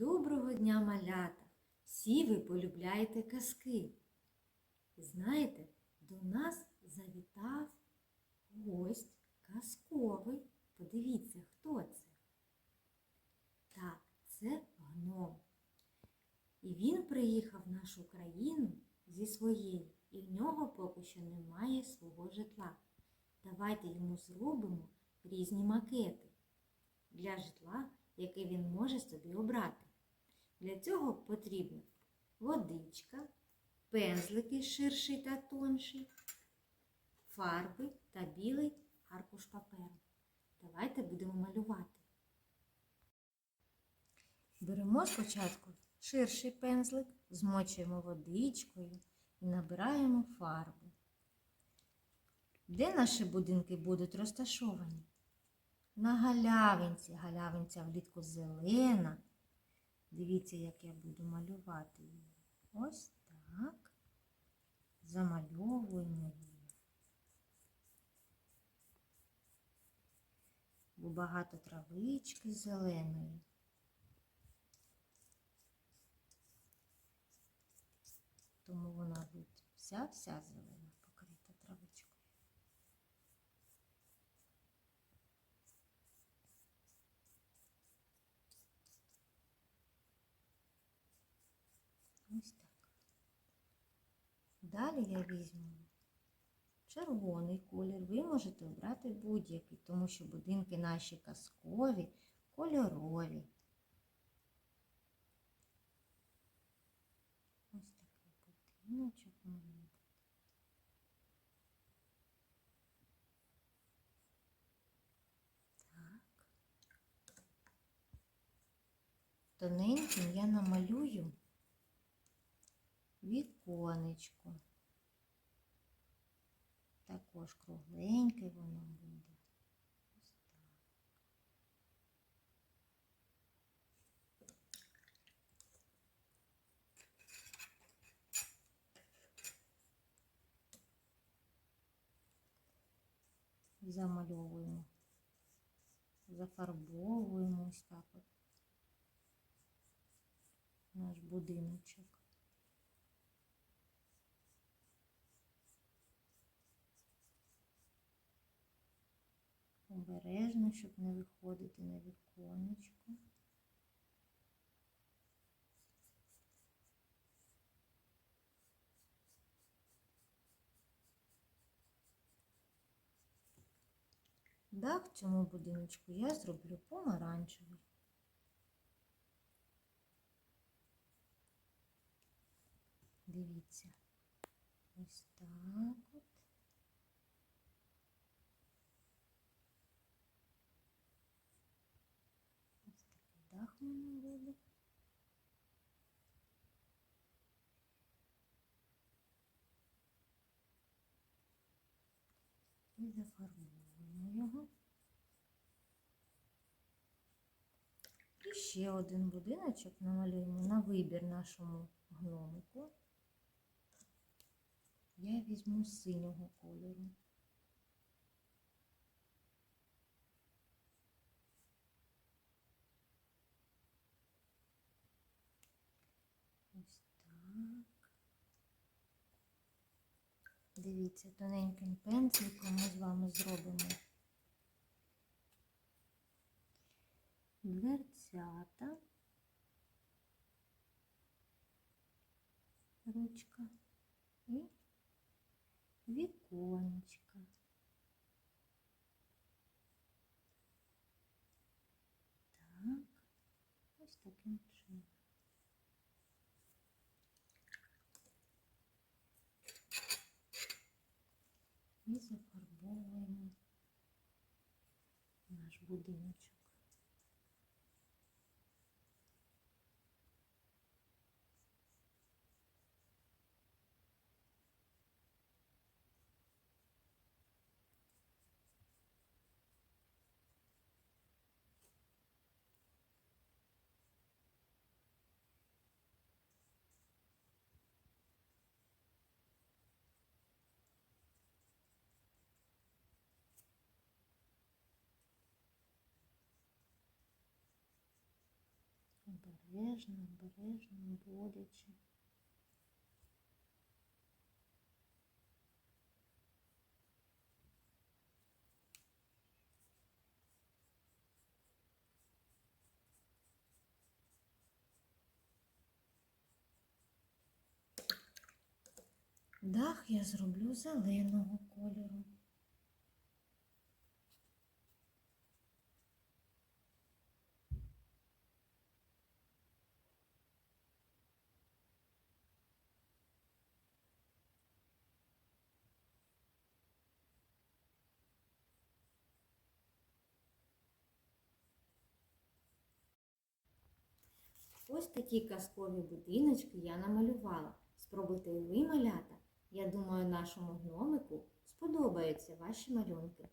Доброго дня, малята! Всі ви полюбляєте казки. І знаєте, до нас завітав гость казковий. Подивіться, хто це. Так, це гном. І він приїхав в нашу країну зі своєї, і в нього поки що немає свого житла. Давайте йому зробимо різні макети для житла, яке він може собі обрати. Для цього потрібна водичка, пензлики ширший та тонший, фарби та білий аркуш паперу. Давайте будемо малювати. Беремо спочатку ширший пензлик, змочуємо водичкою і набираємо фарбу. Де наші будинки будуть розташовані? На галявинці. Галявинця влітку зелена. Дивіться, як я буду малювати її. Ось так. Замальовуємо її. Бо багато травички зеленої. Тому вона буде вся-вся зелена, покрита травичкою. Ось так. Далі я візьму червоний колір. Ви можете обрати будь-який, тому що будинки наші казкові, кольорові. Ось такий будиночок. Так. Тоненьким я намалюю віконечко. Також кругленьке воно буде. Ось так. Замальовуємо, зафарбовуємо ось так от наш будиночок. Обережно, щоб не виходити на віконечко. Дах цьому будиночку я зроблю помаранчевий. Дивіться, ось так от. Ось такий дах у мене буде. І зафарбовуємо його. І ще один будиночок намалюємо на вибір нашому гномику. Я візьму синього кольору. Ось так. Дивіться, тоненьким пензликом ми з вами зробимо дверцята, ручка і віконечка. Так, ось таким чином. І зафарбовуємо наш будиночок. Обережно, обережно, обводячи. Дах я зроблю зеленого кольору. Ось такі казкові будиночки я намалювала. Спробуйте і ви малята. Я думаю, нашому гномику сподобаються ваші малюнки.